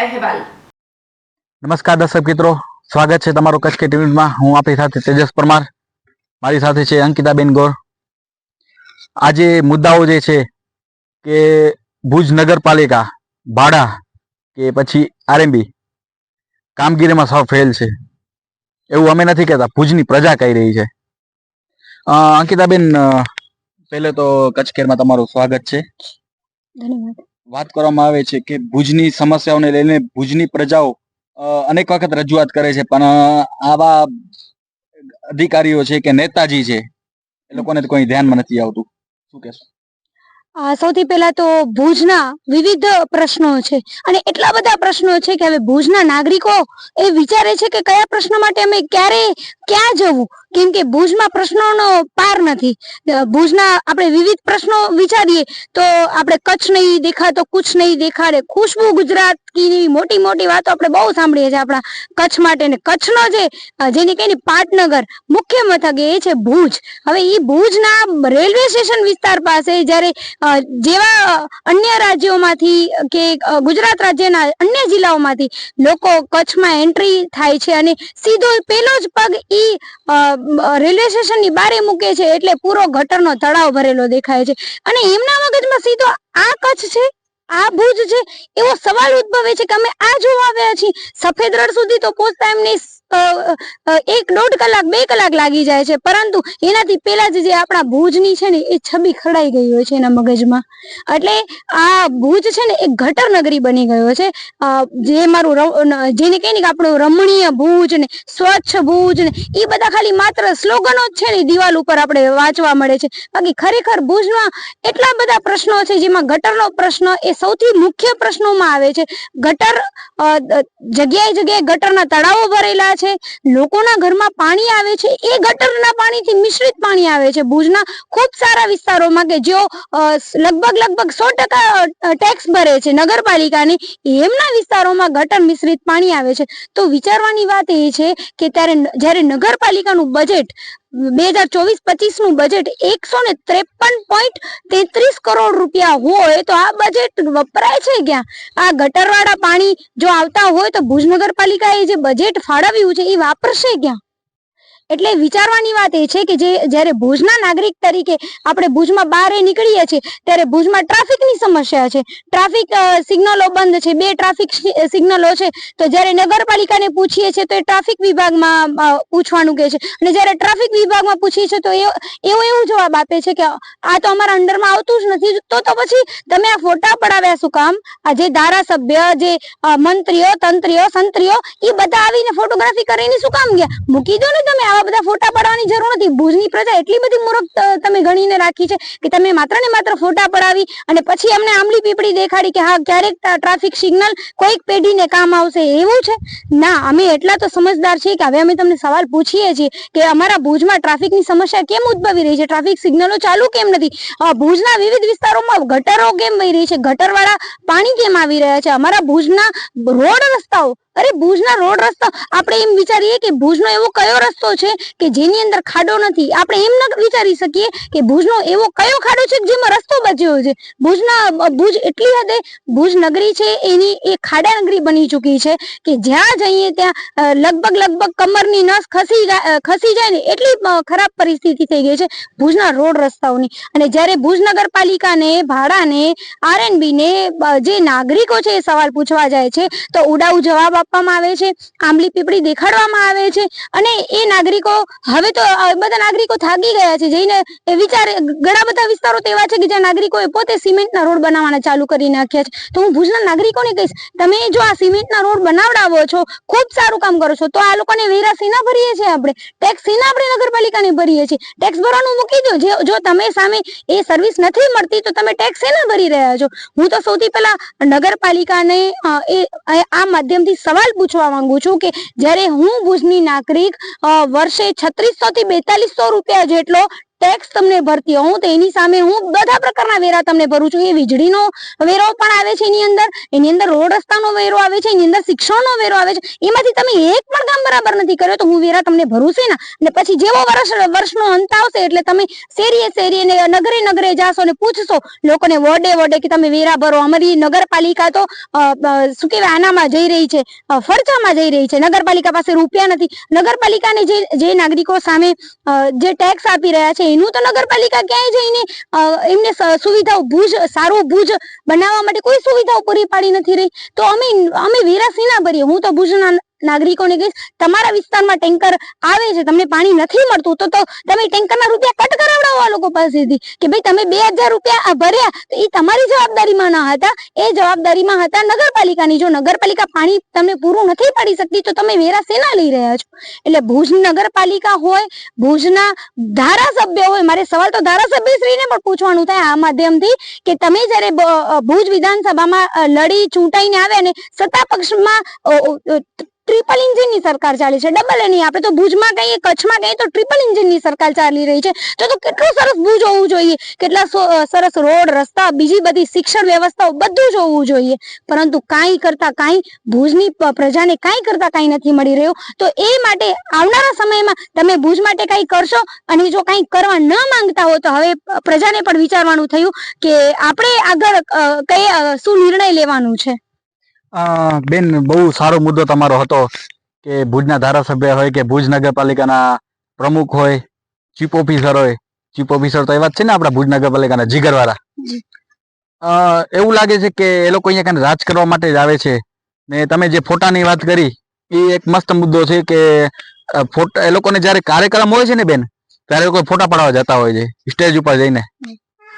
અહેવાલ. નમસ્કાર દર્શક મિત્રો સ્વાગત છે તમારું કચ્છ કે ટીવીમાં હું આપણી સાથે તેજસ પરમાર મારી સાથે છે અંકિતાબેન ગોર આજે મુદ્દાઓ જે છે કે ભુજ નગરપાલિકા ભાડા કે પછી આરએમબી કામગીરીમાં સાવ ફેલ છે. એવું અમે નથી કહેતા ભુજની પ્રજા કહી રહી છે. અંકિતાબેન પહેલે તો કચ્છ કેરમાં તમારું સ્વાગત છે. ધન્યવાદ. વાત કરવામાં આવે છે કે ભુજની સમસ્યાઓને લઈને ભુજની પ્રજાઓ અનેક વખત રજૂઆત કરે છે. પણ આવા અધિકારીઓ છે કે નેતાજી છે, એ લોકોને કોઈ ધ્યાનમાં નથી આવતું. શું કહેશો? સૌથી પહેલા તો ભુજના વિવિધ પ્રશ્નો છે. અને એટલા બધા પ્રશ્નો છે કે હવે ભુજના નાગરિકો એ વિચારે છે કે કયા પ્રશ્ન માટે અમે ક્યારે, ક્યાં જવું? કેમ કે ભુજમાં પ્રશ્નોનો પાર નથી. ભુજના આપણે વિવિધ પ્રશ્નો વિચારીએ તો આપણે કચ્છ નહીં દેખા તો કુછ નહીં દેખાડે. ખુશ્બુ ગુજરાત કીની મોટી મોટી વાતો આપણે બહુ સાંભળીએ છીએ આપણા કચ્છ માટે. ને કચ્છનો જે જેને કહીએ ને પાટનગર મુખ્ય મથક એ છે ભુજ. હવે એ ભુજના રેલવે સ્ટેશન વિસ્તાર પાસે જ્યારે જેવા અન્ય રાજ્યોમાંથી કે ગુજરાત રાજ્યના અન્ય જિલ્લાઓમાંથી લોકો કચ્છમાં એન્ટ્રી થાય છે અને સીધો પેલો જ પગ અ, રેલવે સ્ટેશનની બારે મૂકે છે એટલે પૂરો ગટરનો તળાવ ભરેલો દેખાય છે. અને એમના મગજમાં સીધો આ કચ્છ છે, આ ભુજ છે, એવો સવાલ ઉદ્ભવે છે કે અમે આ જોવા આવ્યા છીએ. સફેદ રણ સુધી તો પહોંચતા એમની એક દોઢ કલાક, બે કલાક લાગી જાય છે. પરંતુ એનાથી પહેલા જ જે આપણા ભુજની છે ને, એ છબી ખડાઈ ગઈ હોય છે એના મગજમાં. એટલે આ ભુજ છે ને એક ગટર નગરી બની ગયો છે. જે મારું જેને કહે ને કે આપણું રમણીય ભુજ ને, સ્વચ્છ ભુજ ને, એ બધા ખાલી માત્ર સ્લોગનો જ છે ને, દિવાલ ઉપર આપણે વાંચવા મળે છે. બાકી ખરેખર ભુજમાં એટલા બધા પ્રશ્નો છે, જેમાં ગટરનો પ્રશ્ન એ સૌથી મુખ્ય પ્રશ્નોમાં આવે છે. ગટર જગ્યાએ જગ્યાએ ગટરના તળાવો ભરેલા છે લોકોના ઘરમાં પાણી આવે છે. એ ગટરના પાણીથી મિશ્રિત પાણી આવે છે. ભુજના ખૂબ સારા વિસ્તારોમાં કે જેઓ લગભગ લગભગ સો ટકા ટેક્સ ભરે છે નગરપાલિકાની, એમના વિસ્તારોમાં ગટર મિશ્રિત પાણી આવે છે. તો વિચારવાની વાત એ છે કે ત્યારે જ્યારે નગરપાલિકાનું બજેટ બે હજાર ચોવીસ પચીસનું બજેટ એકસો ને ત્રેપન પોઈન્ટ તેત્રીસ કરોડ રૂપિયા હોય તો આ બજેટ વપરાય છે ક્યાં? આ ગટરવાળા પાણી જો આવતા હોય તો ભુજ નગરપાલિકાએ જે બજેટ ફાળવ્યું છે એ વાપરશે ક્યાં? એટલે વિચારવાની વાત એ છે કે જે, જ્યારે ભુજના નાગરિક તરીકે આપણે ભુજમાં બહાર નીકળીએ છીએ, ત્યારે ભુજમાં ટ્રાફિકની સમસ્યા છે. ટ્રાફિક સિગ્નલો બંધ છે, બે ટ્રાફિક સિગ્નલો છે, તો જ્યારે નગરપાલિકાને પૂછીએ છીએ, તો એ ટ્રાફિક વિભાગમાં પૂછવાનું કહે છે. અને જ્યારે ટ્રાફિક વિભાગમાં પૂછીએ છીએ, તો એવો એવો જવાબ આપે છે કે આ તો અમારા અંડરમાં આવતું જ નથી. તો તો પછી તમે આ ફોટા પડાવ્યા શું કામ? આ જે ધારાસભ્ય, જે મંત્રીઓ, તંત્રીઓ, સંત્રીઓ એ બધા આવીને ફોટોગ્રાફી કરીને શું કામ ગયા? મૂકી દો ને તમે આવા બધા ફોટા પાડવાની જરૂર નથી. ભુજની પ્રજા એટલી બધી મૂર્ખ તમે ગણીને રાખી છે કે તમે માત્ર ને માત્ર ફોટા પડાવી અને પછી અમને આંબલી પીપળી દેખાડી કે હા, ક્યારેક ટ્રાફિક સિગ્નલ કોઈક પેઢીને કામ આવશે. એવું છે? ના, અમે એટલા તો સમજદાર છીએ કે હવે અમે તમને સવાલ પૂછીએ છીએ કે અમારા ભુજમાં ટ્રાફિકની સમસ્યા કેમ ઉદ્ભવી રહી છે? ટ્રાફિક સિગ્નલો ચાલુ કેમ નથી? ભુજના વિવિધ વિસ્તારોમાં ગટરો કેમ વહી રહી છે? ગટરવાળા પાણી કેમ આવી રહ્યા છે? અમારા ભુજના રોડ રસ્તાઓ અરે ભુજના રોડ રસ્તો, આપણે એમ વિચારીએ કે ભુજનો એવો કયો રસ્તો છે કે જેની અંદર ખાડો નથી? આપણે એમ ન વિચારી શકીએ કે ભુજનો એવો કયો ખાડો છે જેમાં રસ્તો બચ્યો છે? ભુજના, ભુજ એટલી હદે ભુજ નગરી છે, એની એ ખાડા નગરી બની ચૂકી છે કે જ્યાં જઈએ ત્યાં લગભગ લગભગ કમરની નસ ખસી ખસી જાય ને એટલી ખરાબ પરિસ્થિતિ થઈ ગઈ છે ભુજના રોડ રસ્તાઓની. અને જ્યારે ભુજ નગરપાલિકાને, ભાડાને આરએનબીને જે નાગરિકો છે એ સવાલ પૂછવા જાય છે, તો ઉડાઉ જવાબ આપવામાં આવે છે, આંબલી પીપળી દેખાડવામાં આવે છે અને એ નાગરિકો હવે તો બધા નાગરિકો થાકી ગયા છે જઈને એ વિચારે, ઘણા બધા વિસ્તારો તેવા છે કે જ્યાં નાગરિકોએ પોતે સિમેન્ટના રોડ બનાવવાના ચાલુ કરી નાખ્યા છે. તો હું ભુજના નાગરિકોને કહીશ, તમે જો આ સિમેન્ટના રોડ બનાવડાવો છો, ખૂબ સારું કામ કરો છો, તો આ લોકોને વેરા સીના ભરીએ છીએ આપણે. ટેક્સ સીના આપણે નગરપાલિકાને ભરીએ છીએ. ટેક્સ ભરવાનું મૂકી દો, જે તમે સામે એ સર્વિસ નથી મળતી, તો તમે ટેક્સ શેના ભરી રહ્યા છો? હું તો સૌથી પહેલા નગરપાલિકાને એ, આ માધ્યમથી સવાલ પૂછવા માંગુ છું કે જ્યારે હું ભુજની નાગરિક વર્ષે છત્રીસો થી બેતાલીસો રૂપિયા જેટલો ટેક્સ તમને ભરતી હોઉં તો એની સામે હું બધા પ્રકારના વેરા તમને ભરું છું. એ વીજળીનો વેરો પણ આવે છે એની અંદર એની અંદર રોડ રસ્તાનો વેરો આવે છે, એની અંદર શિક્ષણનો વેરો આવે છે. એમાંથી તમે એક પણ કામ બરાબર નથી કર્યો તો હું વેરા તમને ભરું છે ને? અને પછી જેવો વર્ષ, વર્ષનો અંત આવશે એટલે તમે શેરીએ શેરીએ ને નગરે નગરે જાશો ને પૂછશો લોકોને વોર્ડે વોર્ડે કે તમે વેરા ભરો. અમારી નગરપાલિકા તો શું કહેવાય, આનામાં જઈ રહી છે. ફરજામાં જઈ રહી છે. નગરપાલિકા પાસે રૂપિયા નથી. નગરપાલિકાને જે જે નાગરિકો સામે જે ટેક્સ આપી રહ્યા છે એનું તો નગરપાલિકા ક્યાંય જઈને એમને સુવિધાઓ ભુજ, સારું ભુજ બનાવવા માટે કોઈ સુવિધાઓ પૂરી પાડી નથી રહી. તો અમે અમે વેરા શેના ભરીએ. હું તો ભુજના નાગરિકોને કહીશ તમારા વિસ્તારમાં ટેન્કર આવે છે, તમને પાણી નથી મળતું, તો તો તમે ટેન્કરના રૂપિયા કટ કરાવડાવો આ લોકો પાસેથી. કે ભાઈ તમે બે હજાર રૂપિયા ભર્યા, તો એ તમારી જવાબદારીમાં ન હતા. એ જવાબદારીમાં હતા નગરપાલિકાની. જો નગરપાલિકા પાણી તમને પૂરું નથી પાડી શકતી, તો તમે વેરા શેના લઈ રહ્યા છો. એટલે ભુજ નગરપાલિકા હોય, ભુજના ધારાસભ્ય હોય, મારે સવાલ તો ધારાસભ્યશ્રીને પણ પૂછવાનું થાય આ માધ્યમથી, કે તમે જ્યારે ભુજ વિધાનસભામાં લડી, ચૂંટાઈને આવે અને સત્તા પક્ષમાં ટ્રિપલ ઇન્જિનની સરકાર ચાલી છે. ડબલ નહીં આપણે તો ભુજમાં કહીએ, કચ્છમાં કહીએ તો ટ્રિપલ ઇન્જિનની સરકાર ચાલી રહી છે. તો તો કેટલું સરસ ભુજ હોવું જોઈએ. કેટલા સરસ રોડ, રસ્તા, બીજી બધી શિક્ષણ વ્યવસ્થાઓ બધું જ હોવું જોઈએ. પરંતુ કાંઈ કરતા કાંઈ ભુજની પ્રજાને કાંઈ કરતા કાંઈ નથી મળી રહ્યું. તો એ માટે આવનારા સમયમાં તમે ભુજ માટે કાંઈ કરશો? અને જો કાંઈ કરવા ન માંગતા હો તો હવે પ્રજાને પણ વિચારવાનું થયું કે આપણે આગળ કઈ શું નિર્ણય લેવાનું છે? બેન બહુ સારો મુદ્દો તમારો હતો કે ભુજના ધારાસભ્ય હોય કે ભુજ નગરપાલિકાના પ્રમુખ હોય, ચીફ ઓફિસર હોય, ચીફ ઓફિસર તો એવા જ છે ને આપણા ભુજ નગરપાલિકાના જીગરવાળા. એવું લાગે છે કે એ લોકો અહીંયા કાંઈ રાજ કરવા માટે જ આવે છે. ને તમે જે ફોટાની વાત કરી, એ એક મસ્ત મુદ્દો છે કે ફોટા, એ લોકોને જ્યારે કાર્યક્રમ હોય છે ને બેન, ત્યારે લોકો ફોટા પાડવા જતા હોય છે, સ્ટેજ ઉપર જઈને.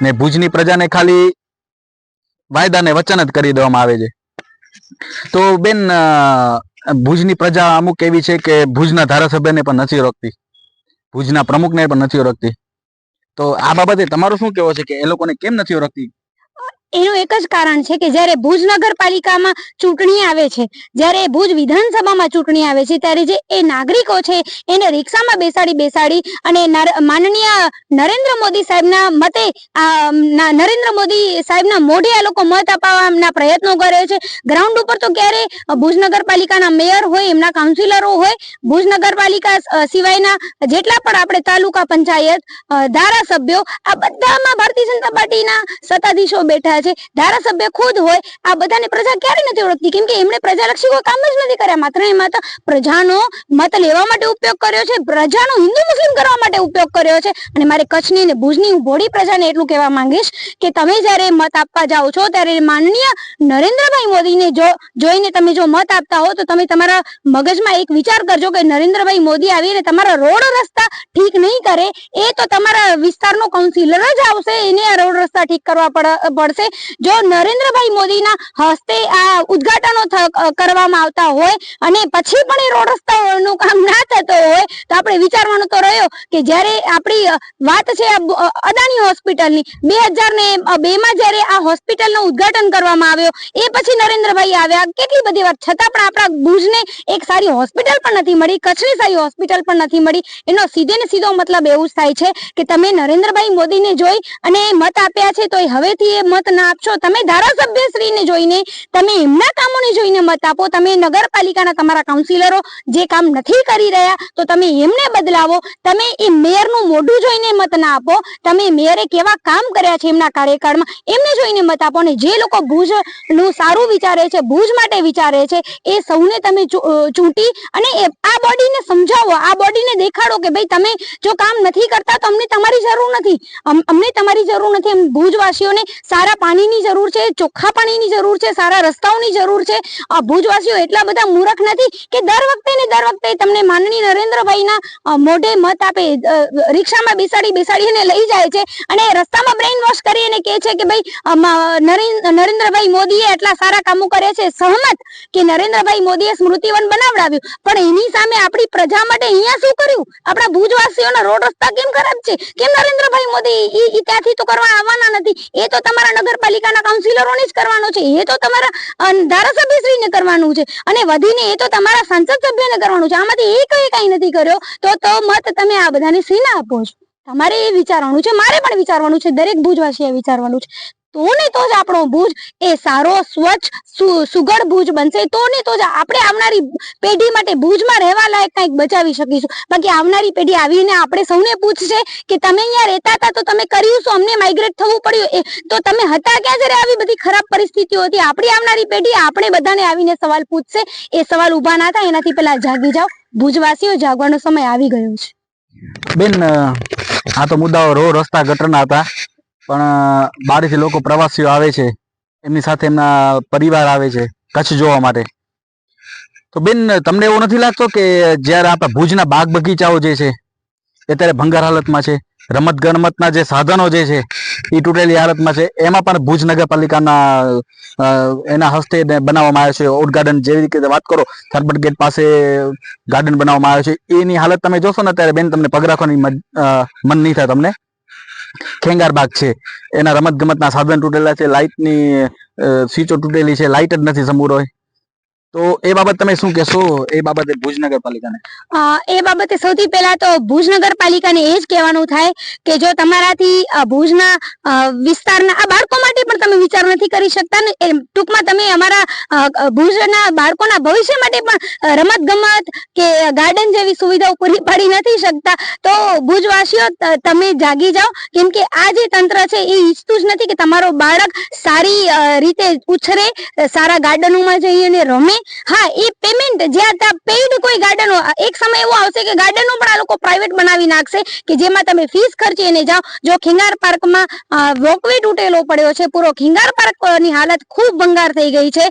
ને ભુજની પ્રજાને ખાલી વાયદાને વચન જ કરી દેવામાં આવે છે. તો બેન ભુજની પ્રજા અમુક એવી છે કે ભુજના ધારાસભ્યને પણ નથી ઓળખતી. ભુજના પ્રમુખને પણ નથી ઓળખતી. તો આ બાબતે તમારું શું કહેવું છે કે એ લોકોને કેમ નથી ઓળખતી? એનું એક જ કારણ છે કે જ્યારે ભુજ નગરપાલિકામાં ચૂંટણી આવે છે, જ્યારે ભુજ વિધાનસભામાં ચૂંટણી આવે છે, ત્યારે જે એ નાગરિકો છે, એને રિક્ષામાં બેસાડી બેસાડી અને માનનીય નરેન્દ્ર મોદી સાહેબના મતે નરેન્દ્ર મોદી સાહેબના મોઢે આ લોકો મત અપાવવાના પ્રયત્નો કરે છે. ગ્રાઉન્ડ ઉપર તો ક્યારે ભુજ નગરપાલિકાના મેયર હોય, એમના કાઉન્સિલરો હોય, ભુજ નગરપાલિકા સિવાયના જેટલા પણ આપણે તાલુકા પંચાયત ધારાસભ્યો, આ બધામાં ભારતીય જનતા પાર્ટીના સત્તાધીશો બેઠા છે. ધારાસભ્ય ખુદ હોય, આ બધાને પ્રજા ક્યારે નથી ઓળખતી? કેમ કે એમણે પ્રજાલક્ષી કોઈ કામ જ નથી કર્યા. માત્ર ને માત્ર પ્રજાનો મત લેવા માટે ઉપયોગ કર્યો છે, પ્રજાનો હિન્દુ મુસ્લિમ કરવા માટે ઉપયોગ કર્યો છે. અને મારે કચ્છની અને ભુજની હું ભોળી પ્રજાને એટલું કહેવા માંગીશ કે તમે જ્યારે મત આપવા જાઓ છો, ત્યારે માનનીય નરેન્દ્રભાઈ મોદીને જો, જોઈને તમે જો મત આપતા હો, તો તમે તમારા મગજમાં એક વિચાર કરજો કે નરેન્દ્રભાઈ મોદી આવીને તમારા રોડ રસ્તા ઠીક નહીં કરે, એ તો તમારા વિસ્તારનો કાઉન્સિલર જ આવશે, એને આ રોડ રસ્તા ઠીક કરવા પડ- પડશે. જો નરેન્દ્રભાઈ મોદીના હસ્તે આ ઉદ્ઘાટનો કરવામાં આવતા હોય અને પછી પણ એ રોડ રસ્તાઓનું કામ ના થતો હોય, તો આપણે વિચારવાનું તો રહ્યો કે જ્યારે આપણી વાત છે અદાણી હોસ્પિટલની, બે હજાર ને બે માં જ્યારે આ હોસ્પિટલનું ઉદ્ઘાટન કરવામાં આવ્યો, એ પછી નરેન્દ્રભાઈ આવ્યા. કેટલી બધી વાત. છતાં પણ આપણા ભુજને એક સારી હોસ્પિટલ પણ નથી મળી, કચ્છની સારી હોસ્પિટલ પણ નથી મળી. એનો સીધે ને સીધો મતલબ એવું થાય છે કે તમે નરેન્દ્રભાઈ મોદીને જોઈ અને મત આપ્યા છે તો હવેથી એ મત ના આપશો. તમે ધારાસભ્યશ્રીને જોઈને, તમે એમના કામોને જોઈને મત આપો. તમે નગરપાલિકાના તમારા કાઉન્સિલરો જે કામ નથી કરી રહ્યા, તો તમે એમને બદલાવો. તમે એ મેયરનું મોઢું જોઈને મત ના આપો. તમે મેયરે કેવા કામ કર્યા છે એમના કાર્યકાળમાં, એમને જોઈને મત આપો. ને જે લોકો ભુજનું સારું વિચારે છે, ભુજ માટે વિચારે છે, એ સૌને તમે ચૂંટી અને આ બોડીને સમજાવો. આ બોડીને દેખાડો કે ભાઈ તમે જો કામ નથી કરતા તો અમને તમારી જરૂર નથી. અમને તમારી જરૂર નથી. એમ ભુજવાસીઓને સારા પાણીની જરૂર છે, ચોખ્ખા પાણીની જરૂર છે, સારા રસ્તાઓની જરૂર છે. આ ભુજવાસીઓ એટલા બધા મૂર્ખ નથી કે દર વખતે ને દર વખતે તમને માનની નરેન્દ્રભાઈના મોઢે મત આપે રિક્ષામાં બેસાડી બેસાડીને લઈ જાય છે અને રસ્તામાં બ્રેઇન વોશ કરી કહે છે કે ભાઈ નરેન્દ્રભાઈ મોદીએ એટલા સારા કામો કર્યા છે, સહમત કે નરેન્દ્રભાઈ મોદીએ સ્મૃતિવન બનાવડાવ્યું. પણ એની સામે આપણી પ્રજા માટે અહીંયા શું કર્યું? આપણા ભુજવાસીઓના રોડ રસ્તા કેમ ખરાબ છે? કેમ નરેન્દ્રભાઈ મોદી ઈ ત્યાંથી તો કરવા આવવાના નથી? એ તો તમારા નગરપાલિકાના કાઉન્સિલરોને જ કરવાનો છે. એ તો તમારા ધારાસભ્યશ્રીને કરવાનું છે. અને વધીને એ તો તમારા સંસદ સભ્યને કરવાનું છે. આમાંથી એ કઈ નથી કર્યો. તો તો મત તમે આ બધાને શીના આપો છો. તમારે એ વિચારવાનું છે. મારે પણ વિચારવાનું છે. દરેક ભુજવાસીએ વિચારવાનું છે. તો ને તો જ આપણો ભુજ એ સારો, સ્વચ્છ સુગઢ ભુજ બનશે. તો ને તો જ આપણે આવનારી પેઢી માટે ભુજમાં રહેવા લાયક કંઈક બચાવી શકીશું. બાકી આવનારી પેઢી આવીને આપણે સૌને પૂછશે કે તમે અહીંયા રહેતા હતા તો તમે કર્યું શું? અમને માઇગ્રેટ થવું પડ્યું. એ, તો તમે હતા ક્યાં જ્યારે આવી બધી ખરાબ પરિસ્થિતિઓ હતી? આપણી આવનારી પેઢી આપણે બધાને આવીને સવાલ પૂછશે. એ સવાલ ઊભા ના થાય. એનાથી પહેલા જાગી જાઓ. ભુજવાસીઓ, જાગવાનો સમય આવી ગયો છે. બેન આ તો મુદ્દાઓ રો રસ્તા ગટરના હતા. પણ બહારથી લોકો પ્રવાસીઓ આવે છે. એમની સાથે એમના પરિવાર આવે છે, કચ્છ જોવા માટે. તો બેન, તમને એવું નથી લાગતો કે જ્યારે આપણા ભુજના બાગ બગીચાઓ જે છે અત્યારે ભંગાર હાલતમાં છે, રમત ગમતના જે સાધનો જે છે, એ તૂટેલી હાલતમાં છે, એમાં પણ ભુજ નગરપાલિકાના એના હસ્તે બનાવવામાં આવ્યો છે, ઓટ ગાર્ડન જેવી રીતે વાત કરો થર્બટ ગેટ પાસે ગાર્ડન બનાવવામાં આવ્યો છે, એની હાલત તમે જોશો ને અત્યારે બેન, તમને પગ રાખવાની મન નહીં થાય તમને. ખેંગાર બાગ છે. એના રમત ગમતના સાધન તૂટેલા છે. લાઇટની સ્વિચો તૂટેલી છે. લાઇટ જ નથી સમૂર હોય તો એ બાબત તમે શું કહેશો? એ બાબતે ભુજ નગરપાલિકાને. એ બાબતે સૌથી પહેલા તો ભુજ નગરપાલિકાને એ જ કહેવાનું થાય કે જો તમારાથી ભુજના વિસ્તારના, આ બાળકો માટે પણ તમે વિચાર નથી કરી શકતા ને ટૂંકમાં તમે અમારા ભુજના બાળકોના ભવિષ્ય માટે પણ રમત ગમત કે ગાર્ડન જેવી સુવિધાઓ પૂરી પાડી નથી શકતા. તો ભુજવાસીઓ તમે જાગી જાઓ. કેમ કે આ જે તંત્ર છે એ ઈચ્છતું જ નથી કે તમારો બાળક સારી રીતે ઉછરે, સારા ગાર્ડનોમાં જઈ અને રમે. હા, એ પેમેન્ટ જ્યાં ત્યાં પેઇડ કોઈ ગાર્ડનો એક સમય એવો આવશે કે ગાર્ડનો પણ આ લોકો પ્રાઇવેટ બનાવી નાખશે કે જેમાં તમે ફીસ ખર્ચીને જાઓ. જો ખિંગાર પાર્કમાં વોકવે તૂટેલો પડ્યો છે, પૂરો ખિંગાર પાર્કની હાલત ખૂબ ભંગાર થઈ ગઈ છે.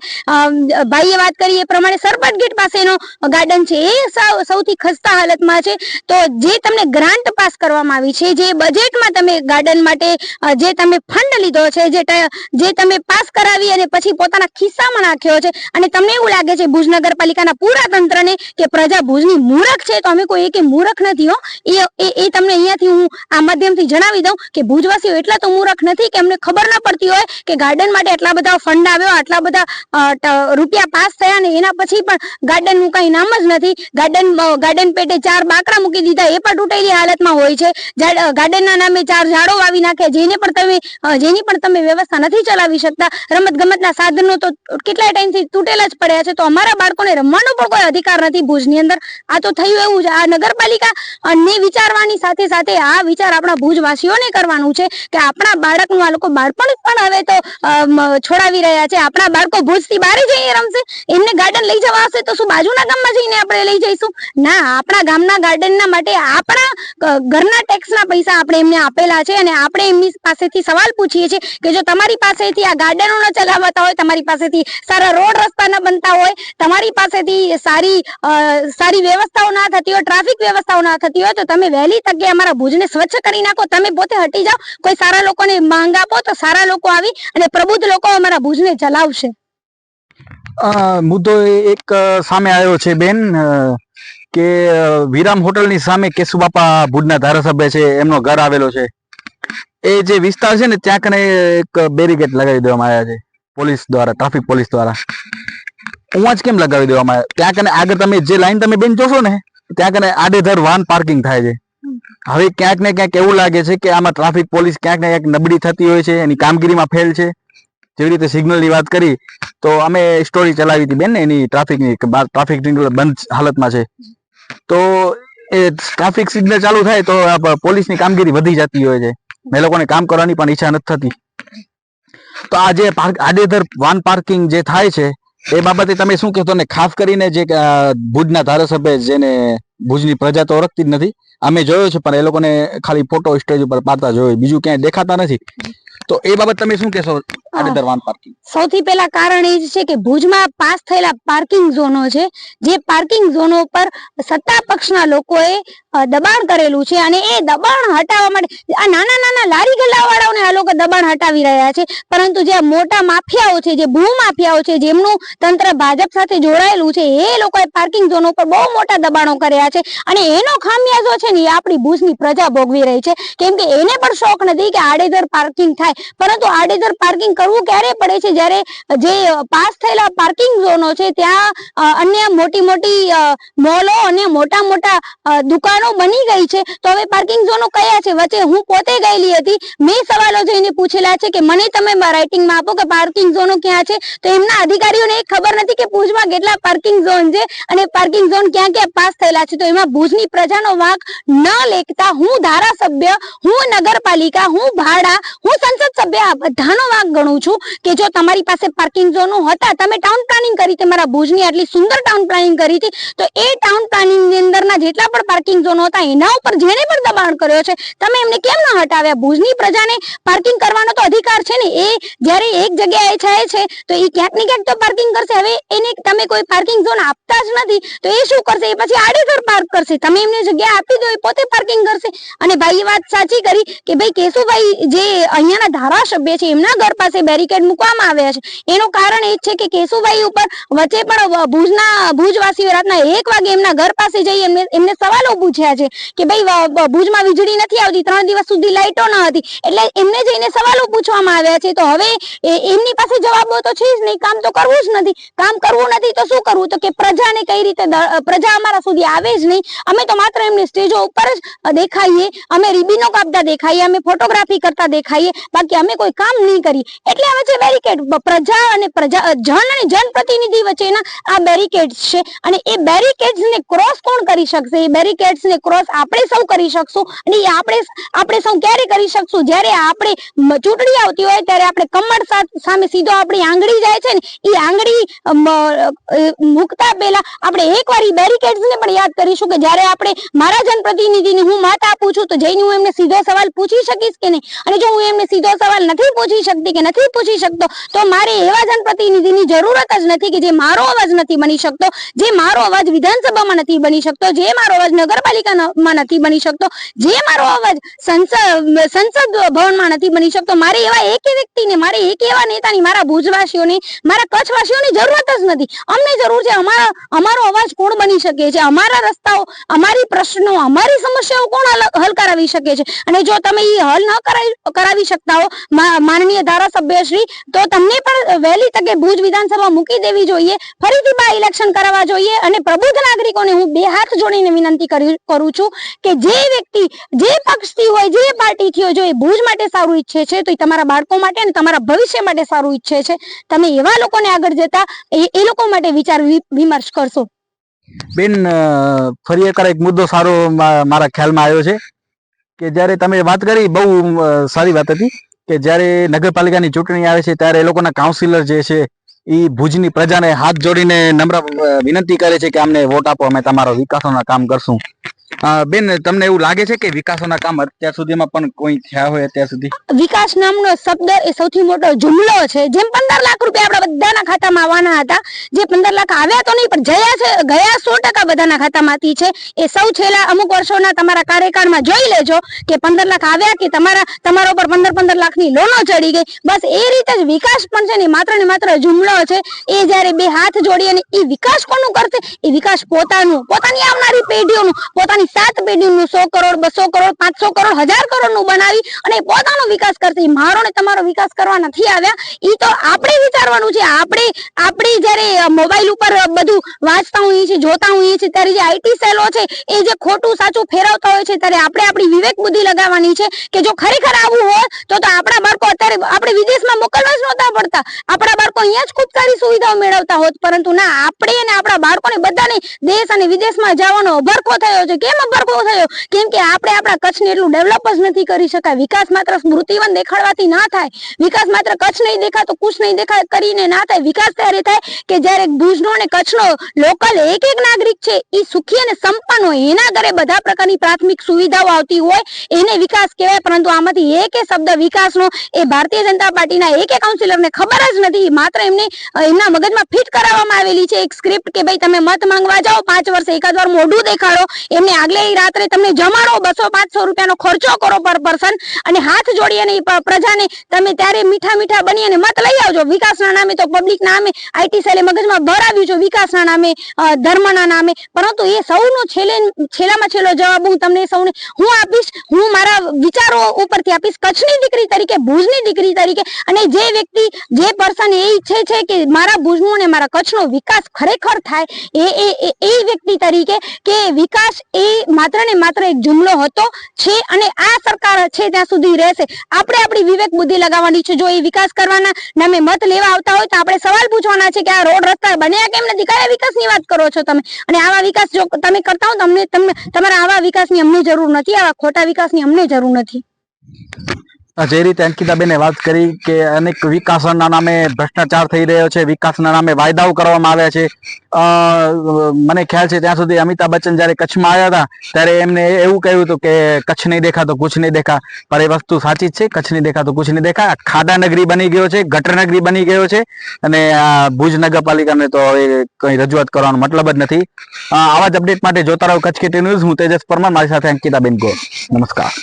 ભાઈએ વાત કરી એ પ્રમાણે સરપટ ગેટ પાસેનો ગાર્ડન છે, એ સૌથી ખસ્તા હાલતમાં છે. તો જે તમને ગ્રાન્ટ પાસ કરવામાં આવી છે, જે બજેટમાં તમે ગાર્ડન માટે જે તમે ફંડ લીધો છે, જે જે તમે પાસ કરાવી અને પછી પોતાના ખિસ્સામાં નાખ્યો છે, અને તમને એવું લાગે છે ભુજ નગરપાલિકાના પૂરા તંત્રને કે પ્રજા ભુજની મૂરખ છે? તો અમે કોઈ એકે મૂરખ નથી હો. એ, એ- તમને અહીંયાથી હું આ માધ્યમથી જણાવી દઉં કે ભુજવાસીઓ એટલા તો મૂરખ નથી કે એમને ખબર ના પડતી હોય કે ગાર્ડન માટે આટલા બધા ફંડ આવ્યો, આટલા બધા રૂપિયા પાસ થયા ને એના પછી પણ ગાર્ડનનું કઈ નામ જ નથી. ગાર્ડન ગાર્ડન પેટે ચાર બાકડા મૂકી દીધા, એ પણ તૂટેલી હાલતમાં હોય છે. ગાર્ડનના નામે ચાર ઝાડો વાવી નાખે જેને પણ તમે જેની પણ તમે વ્યવસ્થા નથી ચલાવી શકતા. રમત ગમતના સાધનો તો કેટલાય ટાઈમથી તૂટેલા જ પડ્યા છે. તો અમારા બાળકોને રમવાનો પણ કોઈ અધિકાર નથી ભુજની અંદર. આ તો થયું એવું છે. આ નગરપાલિકા અ, ને વિચારવાની સાથે સાથે આ વિચાર આપણા ભુજવાસીઓને કરવાનું છે કે આપણા બાળકનું આ લોકો બાળપણ પણ હવે તો છોડાવી રહ્યા છે. આપણા બાળકો ભુજથી બહાર જઈને રમશે. એમને ગાર્ડન લઈ જવા હશે તો શું બાજુના ગામમાં જઈને આપણે લઈ જઈશું? ના આપણા ગામના ગાર્ડનના માટે આપણા ઘરના ટેક્સના પૈસા આપણે એમને આપેલા છે અને આપણે એમની પાસેથી સવાલ પૂછીએ છીએ કે જો તમારી પાસેથી આ ગાર્ડનો ન ચલાવતા હોય તમારી પાસેથી સારા રોડ રસ્તા ન બનતા હોય તમારી પાસેથી સારી સારી વ્યવસ્થાઓ ના થતી હોય, ટ્રાફિક વ્યવસ્થાઓ ના થતી હોય, તો તમે વહેલી તકે અમારા ભુજને સ્વચ્છ કરી નાખો. તમે પોતે હટી જાઓ, કોઈ સારા લોકોને માંગ આપો, તો સારા લોકો આવી અને પ્રબુદ્ધ લોકો અમારા ભુજને ચલાવશે. મુદ્દો એક સામે આવ્યો છે, બેન કે વિરામ વિરામ હોટલની સામે કેશુબાપા ભુજના ધારાસભ્ય છે, એમનો ઘર આવેલો છે. એ જે વિસ્તાર છે ને, ત્યાં કને એક બેરીકેડ લગાવી દેવામાં આવ્યા છે, પોલીસ દ્વારા, ટ્રાફિક પોલીસ દ્વારા. ઉવા જ કેમ લગાવી દેવામાં આવે ત્યાં કને આગળ તમે જે લાઈન તમે બેન જોશો ને, ત્યાં કને આડેધર વાહન પાર્કિંગ થાય છે. હવે ક્યાંક ને ક્યાંક એવું લાગે છે કે આમાં ટ્રાફિક પોલીસ ક્યાંક ને ક્યાંક નબળી થતી હોય છે, એની કામગીરીમાં ફેલ છે. જેવી રીતે સિગ્નલની વાત કરી, તો અમે સ્ટોરી ચલાવી હતી બેન એની ટ્રાફિકની ટ્રાફિક સિગ્નલ બંધ હાલતમાં છે. તો એ ટ્રાફિક સિગ્નલ ચાલુ થાય તો પોલીસની કામગીરી વધી જતી હોય છે. મેં લોકોને કામ કરવાની પણ ઈચ્છા નથી થતી. તો આ જે પાર્ક આડેધર વાન પાર્કિંગ જે થાય છે એ બાબતે તમે શું કહેતો ને? ખાસ કરીને જે ભુજના ધારાસભ્ય જેને ભુજની પ્રજા તો ઓળખતી જ નથી અમે જોયો છે પણ એ લોકોને ખાલી ફોટો સ્ટેજ ઉપર પાડતા જોયો બીજું ક્યાંય દેખાતા નથી. તો એ બાબત તમે શું કહેશો? આડેધર વાન પાર્કિંગ સૌથી પહેલા કારણ એ છે કે ભુજમાં પાસ થયેલા પાર્કિંગ ઝોનો છે જે પાર્કિંગ ઝોનો પર સત્તા પક્ષના લોકોએ દબાણ કરેલું છે અને એ દબાણ હટાવવા માટે આ નાના નાના લારી ગલ્લાવાળાઓને આ લોકો દબાણ હટાવી રહ્યા છે. પરંતુ જે મોટા માફિયાઓ છે જે ભૂ માફિયાઓ છે જેમનું તંત્ર ભાજપ સાથે જોડાયેલું છે એ લોકોએ પાર્કિંગ ઝોનો પર બહુ મોટા દબાણો કર્યા છે. અને એનો ખામિયાજો છે ને એ આપણી ભુજની પ્રજા ભોગવી રહી છે. કેમ કે એને પણ શોખ નથી કે આડેધર પાર્કિંગ થાય. પરંતુ આડેધર પાર્કિંગ કરવું ક્યારે પડે છે? જ્યારે જે પાસ થયેલા પાર્કિંગ ઝોનો છે, ત્યાં અન્ય મોટી મોટી મોલો અને મોટા મોટા દુકાનો બની ગઈ છે. તો હવે પાર્કિંગ ઝોનો કયા છે? વચ્ચે હું પોતે ગયેલી હતી. મેં સવાલો જઈને પૂછેલા છે કે મને તમે રાઇટિંગમાં આપો કે પાર્કિંગ ઝોનો ક્યાં છે? તો એમના અધિકારીઓને એ ખબર નથી કે ભુજમાં કેટલા પાર્કિંગ ઝોન છે અને પાર્કિંગ ઝોન ક્યાં ક્યાં પાસ થયેલા છે. તો એમાં ભુજની પ્રજાનો વાંક ન લેખતા હું ધારાસભ્ય, હું નગરપાલિકા, હું ભાડા, હું સંસદ સભ્ય બધાનો વાંક ગણું છું કે જો તમારી પાસે પાર્કિંગ ઝોનો હતા, તમે ટાઉન પ્લાનિંગ કરી હતી, મારા ભુજની આટલી સુંદર ટાઉન પ્લાનિંગ કરી હતી, તો એ ટાઉન પ્લાનિંગની અંદરના જેટલા પણ પાર્કિંગ ઝોનો હતા, એના ઉપર જેને પણ દબાણ કર્યો છે, તમે એમને કેમ ન હટાવ્યા? ભુજની પ્રજાને પાર્કિંગ કરવાનો તો અધિકાર છે ને, એ જ્યારે એક જગ્યાએ જાય છે, તો એ ક્યાંક ને ક્યાંક તો પાર્કિંગ કરશે. હવે એને તમે કોઈ પાર્કિંગ ઝોન આપતા જ નથી, તો એ શું કરશે? એ પછી આડેધડ પાર્ક કરશે. તમે એમને જગ્યા આપી દો, એ પોતે પાર્કિંગ કરશે. અને ભાઈએ વાત સાચી કરી કે ભાઈ કેશુભાઈ જે અહીંયાના ધારાસભ્ય છે, એમના ઘર પાસે બેરિકેડ મૂકવામાં આવ્યા છે. એનું કારણ એ છે કે કેશુભાઈ ઉપર વચ્ચે પણ ભુજના, ભુજવાસીઓ રાતના એક વાગે એમના ઘર પાસે જઈ એમને એમને સવાલો પૂછ્યા છે કે ભાઈ ભુજમાં વીજળી નથી આવતી, ત્રણ દિવસ સુધી લાઇટો ન હતી. એટલે એમને જઈને સવાલો પૂછવામાં આવ્યા છે. તો હવે એમની પાસે જવાબો તો છે જ નહીં. કામ તો કરવું જ નથી. કામ કરવું નથી તો શું કરવું? તો કે પ્રજાને કઈ રીતે પ્રજા અમારા સુધી આવે જ નહીં. અમે તો માત્ર એમને સ્ટેજો ઉપર જ દેખાઈએ. અમે રીબીનો કાપતા દેખાઈએ. અમે ફોટોગ્રાફી કરતા દેખાઈએ. બાકી અમે કોઈ કામ નહીં કરીએ. એટલે હવે છે બેરિકેડ પ્રજા અને પ્રજા જન અને જનપ્રતિનિધિ વચ્ચેના આ બેરિકેડ્સ છે. અને એ બેરિકેડ્સ ને ક્રોસ કોણ કરી શકશે? એ બેરિકેડ્સ ને ક્રોસ આપણે સૌ કરી શકશું અને એ આપણે આપણે સૌ ક્યારે કરી શકશું? જ્યારે આપણે ચૂંટણી આવતી હોય ત્યારે આપણે કમર સામે સીધો આપણી આંગળી જાય છે ને, એ આંગળી મૂકતા પહેલા આપણે એકવાર એ બેરીકેડ્સ ને પણ યાદ કરીશું કે જ્યારે આપણે મારા જનપ્રતિનિધિને હું મત આપું છું તો જઈને હું એમને સીધો સવાલ પૂછી શકીશ કે નહીં? અને જો હું એમને સીધો સવાલ નથી પૂછી શકતી કે નથી પૂછી શકતો. તો મારે એવા જનપ્રતિનિધિની જરૂરત જ નથી કે જે મારો અવાજ નથી બની શકતો, જે મારો અવાજ વિધાનસભામાં નથી બની શકતો, જે મારો અવાજ નગરપાલિકામાં નથી બની શકતો, જે મારો અવાજ સંસદ ભવનમાં નથી બની શકતો. મારે એવા એક વ્યક્તિને, મારે એક એવા નેતાની, મારા ભુજવાસીઓની, મારા કચ્છવાસીઓની જરૂરત જ નથી. અમને જરૂર છે અમારા, અમારો અવાજ કોણ બની શકે છે? અમારા રસ્તાઓ, અમારી પ્રશ્નો, અમારી સમસ્યાઓ કોણ હલ કરાવી શકે છે? અને જો તમે એ હલ ન કરાવી શકતા હો માનનીય ધારાસભ્ય શ્રી તો તમને પણ વહેલી તકે ભુજ વિધાનસભા મૂકી દેવી જોઈએ. ફરીથી બા ઇલેક્શન કરાવવા જોઈએ અને પ્રબુદ્ધ નાગરિકોને હું બે હાથ જોડીને વિનંતી કરું છું કે જે વ્યક્તિ, જે પક્ષથી હોય, જે પાર્ટીથી હોય, જો એ ભુજ માટે સારું ઈચ્છે છે, તો એ તમારા બાળકો માટે અને તમારા ભવિષ્ય માટે સારું ઈચ્છે છે. તમે એવા લોકોને આગળ જતા એ લોકો માટે વિચાર વિમર્શ કરશો. બેન ફરી એકવાર એક મુદ્દો સારો મારા ખ્યાલમાં આવ્યો છે કે જ્યારે તમે વાત કરી, બહુ સારી વાત હતી. કે જ્યારે નગરપાલિકાની ચૂંટણી આવે છે ત્યારે એ લોકોના કાઉન્સિલર જે છે એ ભુજની પ્રજાને હાથ જોડીને નમ્ર વિનંતી કરે છે કે અમને વોટ આપો, અમે તમારો વિકાસોના કામ કરશું. બેન, તમને એવું લાગે છે કે વિકાસોના કામ અત્યાર સુધીમાં પણ કોઈ થયા હોય અત્યાર સુધી? વિકાસ નામનો શબ્દ એ સૌથી મોટો જુમલો છે. જેમ પંદર લાખ રૂપિયા આપણા બધાના ખાતામાં આવવાના હતા, જે પંદર લાખ આવ્યા તો નહીં, પણ જયા છે, ગયા સો ટકા બધાના ખાતામાંથી છે. એ સૌ છેલ્લા અમુક વર્ષોના તમારા કાર્યકાળમાં જોઈ લેજો કે પંદર લાખ આવ્યા કે તમારા તમારા ઉપર પંદર પંદર લાખની લોનો ચડી ગઈ. બસ એ રીતે જ વિકાસ પણ છે ને માત્ર ને માત્ર જુમલો છે, એ જ્યારે બે હાથ જોડી એ વિકાસ કોનું કરશે? એ વિકાસ પોતાનું, પોતાની આવનારી પેઢીઓનું, પોતાની સાત પેઢીઓનું સો કરોડ, બસો કરોડ, પાંચસો કરોડ, હજાર કરોડનું બનાવી અને પોતાનો વિકાસ કરશે. મારો ને તમારો વિકાસ કરવા નથી આવ્યા. એ તો આપણે વિચારવાનું છે. આપણે આપણે જ્યારે મોબાઈલ ઉપર બધું વાંચતા હોઈએ છીએ, જોતા હોઈએ છીએ, ત્યારે જે આઈટી સેલો છે, એ જે ખોટું સાચું ફેરવતા હોય છે, ત્યારે આપણે આપણી વિવેક બુદ્ધિ લગાવવાની છે કે જો ખરેખર આવું હોય, તો તો આપણા બાળકો અત્યારે, આપણે વિદેશમાં મોકલવા જ નહોતા પડતા. આપણા બાળકો અહીંયા જ ખૂબ સુવિધાઓ મેળવતા હોત પરંતુ ના આપણે અને આપણા બાળકોને બધાને દેશ અને વિદેશમાં જવાનો અભરખો થયો છે. કેમ અભરખો થયો? કેમ કે આપણે આપણા કચ્છને એટલું ડેવલપ જ નથી કરી શકાય. વિકાસ માત્ર સ્મૃતિવન દેખાડવાથી ના થાય. વિકાસ માત્ર કચ્છ નહીં દેખાતો કુછ નહીં દેખાય કરીને ના થાય. વિકાસ ત્યારે થાય કે જ્યારે ભુજનો અને કચ્છનો લોકલ એક એક નાગરિક છે એ સુખી અને સંપન્ન હોય. એના ઘરે બધા પ્રકારની પ્રાથમિક સુવિધાઓ આવતી હોય, એને વિકાસ કહેવાય. પરંતુ આમાંથી એક શબ્દ વિકાસનો, એ ભારતીય જનતા પાર્ટીના એક એક કાઉન્સિલરને ખબર જ નથી. માત્ર એમને, એમના મગજમાં ફિટ કરાવવામાં આવેલી છે એક સ્ક્રિપ્ટ કે ભાઈ તમે મત માંગવા જાઓ, પાંચ વર્ષે એકાદ વાર મોઢું દેખાડો. એમને આગલે રાત્રે તમને જમાડો બસો પાંચસો રૂપિયાનો ખર્ચો કરો પર પર્સન અને હાથ જોડી અને પ્રજાને તમે ત્યારે મીઠા મીઠા બની અને મત લઈ આવજો. વિકાસના નામે તો પબ્લિક નામે આઈટી સેલે મગજમાં ભરાવ્યું છે વિકાસના નામે ધર્મના નામે. પરંતુ એ સૌનો છેલ્લે, છેલ્લામાં છેલ્લો જવાબ હું તમને સૌને, હું આપીશ, હું મારા વિચારો ઉપરથી આપીશ. કચ્છની દીકરી તરીકે, ભુજની દીકરી તરીકે અને જે વ્યક્તિ, જે પર્સન એ ઈચ્છે છે કે મારા ભુજનું અને મારા કચ્છનો વિકાસ ખરેખર થાય એ એ, એ- વ્યક્તિ તરીકે કે વિકાસ એ માત્ર ને માત્ર એક જુમલો હતો, છે અને આ સરકાર છે ત્યાં સુધી રહેશે. આપણે આપણી વિવેક બુદ્ધિ લગાવવાની છે. જો એ વિકાસ કરવાના નામે મત લેવા આવતા હોય તો આપણે સવાલ પૂછવાના છે કે આ રોડ રસ્તા બન્યા કેમ નથી? કયા વિકાસની વાત કરો છો તમે? અને આવા વિકાસ જો તમે કરતા હો તો અમને, તમને, તમારા આવા વિકાસની અમને જરૂર નથી. આવા ખોટા વિકાસની અમને જરૂર નથી. જે રીતે અંકિતાબેને વાત કરી કે અનેક વિકાસના નામે ભ્રષ્ટાચાર થઈ રહ્યો છે, વિકાસના નામે વાયદાઓ કરવામાં આવ્યા છે મને ખ્યાલ છે ત્યાં સુધી અમિતાભ બચ્ચન જ્યારે કચ્છમાં આવ્યા હતા, ત્યારે એમને એવું કહ્યું હતું કે કચ્છ નહીં દેખા તો કુછ નહીં દેખા. પણ એ વસ્તુ સાચી જ છે, કચ્છ નહીં દેખા તો કુછ નહીં દેખા. ખાડા નગરી બની ગયો છે, ગટર નગરી બની ગયો છે, અને ભુજ નગરપાલિકાને તો હવે કંઈ રજૂઆત કરવાનો મતલબ જ નથી. આવા જ અપડેટ માટે જોતા રહો કચ્છ કેટી ન્યૂઝ. હું તેજસ પરમાર, મારી સાથે અંકિતાબેન ગોર. નમસ્કાર.